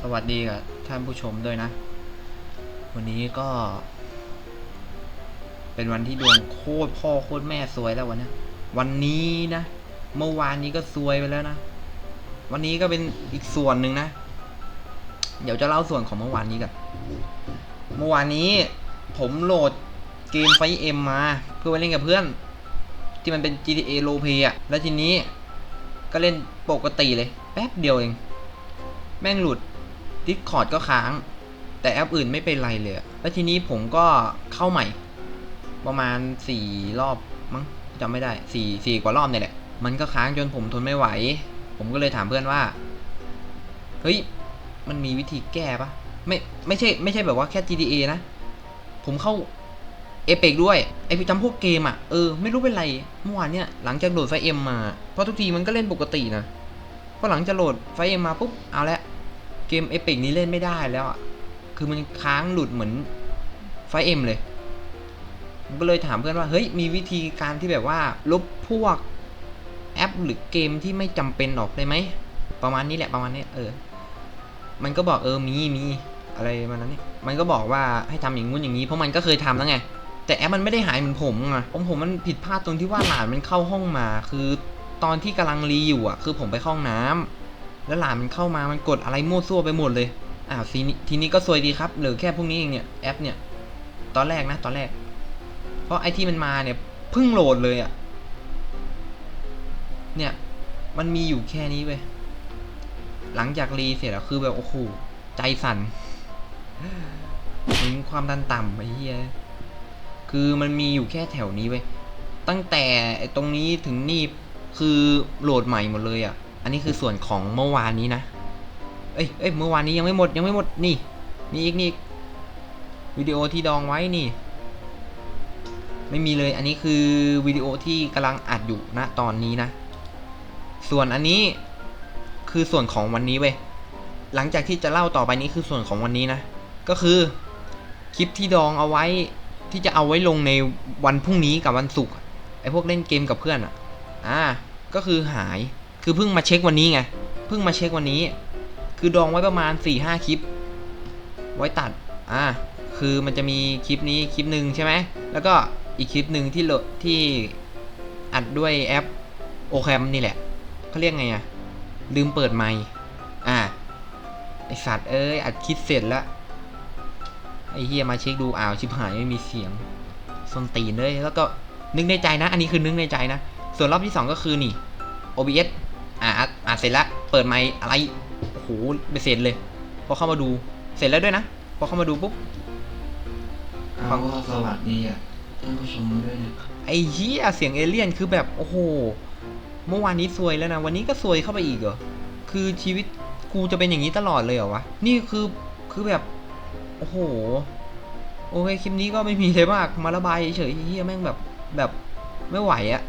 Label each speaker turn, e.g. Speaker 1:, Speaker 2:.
Speaker 1: สวัสดีกับท่านผู้ชมด้วยนะ วันนี้ก็ เป็นวันที่ดวงโคตรพ่อโคตรแม่ซวยแล้ววันนี้วันนี้นะ เมื่อวานนี้ก็ซวยไปแล้วนะ วันนี้ก็เป็นอีกส่วนหนึ่งนะ เดี๋ยวจะเล่าส่วนของเมื่อวานนี้กันเมื่อวานนี้ ผมโหลดเกมไฟเอ็มมา เพื่อไปเล่นกับเพื่อน ที่มันเป็น GTA r o l e Play อะแล้วทีนี้ก็เล่นปกติเลย แป๊บเดียวเอง แม่งหลุด Discord ก็ค้าง แต่แอปอื่นไม่เป็นไรเลย แล้วทีนี้ผมก็เข้าใหม่ ประมาณสี่รอบมั้งจำไม่ได้สี่สี่กว่ารอบเนี่ยแหละ มันก็ค้างจนผมทนไม่ไหว ผมก็เลยถามเพื่อนว่า เฮ้ย มันมีวิธีแก้ปะไม่ไม่ใช่ไม่ใช่แบบว่าแค่ GTA นะ ผมเข้าเอเปกด้วย ไอพี่จำพวกเกมอะ เออ ไม่รู้เป็นไร เมื่อวานเนี่ย หลังจากโหลดไฟเอ็มมา เพราะทุกทีมันก็เล่นปกตินะพอหลังจากโหลดไฟเอ็มมาปุ๊บ เอาละ กมเอเปกนี้เล่นไม่ได้แล้วอะ คือมันค้างหลุดเหมือนไฟเอ็มเลยผมก็เลยถามเพื่อนว่า เฮ้ย มีวิธีการที่แบบว่า ลบพวกแอปหรือเกมที่ไม่จำเป็นออกได้ไหม ประมาณนี้แหละประมาณนี้เออ มันก็บอกเออมีมีอะไรมาณนั้นเนี่ยมันก็บอกว่าให้ทำอย่างงู้นอย่างนี้เพราะมันก็เคยทำแล้วไง แต่แอปมันไม่ได้หายเหมือนผมไงผมผมมันผิดพลาดตรงที่ว่าหลานมันเข้าห้องมา คือตอนที่กำลังรีอยู่อะ คือผมไปข้องน้ำ แล้วหลานมันเข้ามามันกดอะไรมั่วซั่วไปหมดเลยอ้าวทีนี้ก็ซวยดีครับเหลือแค่พวกนี้เองเนี่ยแอปเนี่ย ตอนแรกนะ ตอนแรก เพราะไอที่มันมาเนี่ยเพิ่งโหลดเลยอะ เนี่ย มันมีอยู่แค่นี้เว้ยหลังจากรีเสร็จแล้วคือแบบโอ้โหใจสั่นถึงความดันต่ำไอ้เหี้ยคือมันมีอยู่แค่แถวนี้เว้ยตั้งแต่ไอตรงนี้ถึงนี่คือโหลดใหม่หมดเลยอะ อันนี้คือส่วนของเมื่อวานนี้นะ เอ้ยเอ้ยเมื่อวานนี้ยังไม่หมดยังไม่หมดนี่มีอีกนี่อีกวิดีโอที่ดองไว้นี่ ไม่มีเลย อันนี้คือวิดีโอที่กำลังอัดอยู่นะตอนนี้นะ ส่วนอันนี้คือส่วนของวันนี้เว้ยหลังจากที่จะเล่าต่อไปนี้คือส่วนของวันนี้นะ ก็คือคลิปที่ดองเอาไว้ที่จะเอาไว้ลงในวันพรุ่งนี้กับวันศุกร์ไอ้พวกเล่นเกมกับเพื่อนอะ อ่า ก็คือหาย คือเพิ่งมาเช็ควันนี้ไง เพิ่งมาเช็ควันนี้ คือดองไว้ประมาณ4ี่ห้าคลิป ไว้ตัด อ่า คือมันจะมีคลิปนี้คลิปหนึ่งใช่ไหม แล้วก็อีกคลิปหนึ่งที่โหลดที่อัดด้วยแอปโอแคมนี่แหละ เขาเรียกไงอะลืมเปิดไมค์อ่า ไอสัตว์เอ้ย อัดคลิปเสร็จแล้วไอเฮียมาเช็คดูอ้าวชิบหายไม่มีเสียงส้นตีนเลย แล้วก็นึกในใจนะ อันนี้คือนึกในใจนะ ส่วนรอบที่สองก็คือนี่ OBS อ่าอัดอัดเสร็จแล้วเปิดไมค์อะไรโอ้โหไปเสร็จเลย พอเข้ามาดูเสร็จแล้วด้วยนะ พอเข้ามาดูปุ๊บ
Speaker 2: เอาก็สวัสดีอะท่านผู้ชมด้วยนะ
Speaker 1: ไอ้เหี้ยเสียงเอเลี่ยนคือแบบโอ้โหเมื่อวานนี้ซวยแล้วนะ วันนี้ก็ซวยเข้าไปอีกเหรอคือชีวิตกูจะเป็นอย่างนี้ตลอดเลยเหรอวะนี่คือคือแบบโอ้โหโอเคคลิปนี้ก็ไม่มีเลยมากมาระบายเฉยๆเฮียแม่งแบบแบบไม่ไหวอะ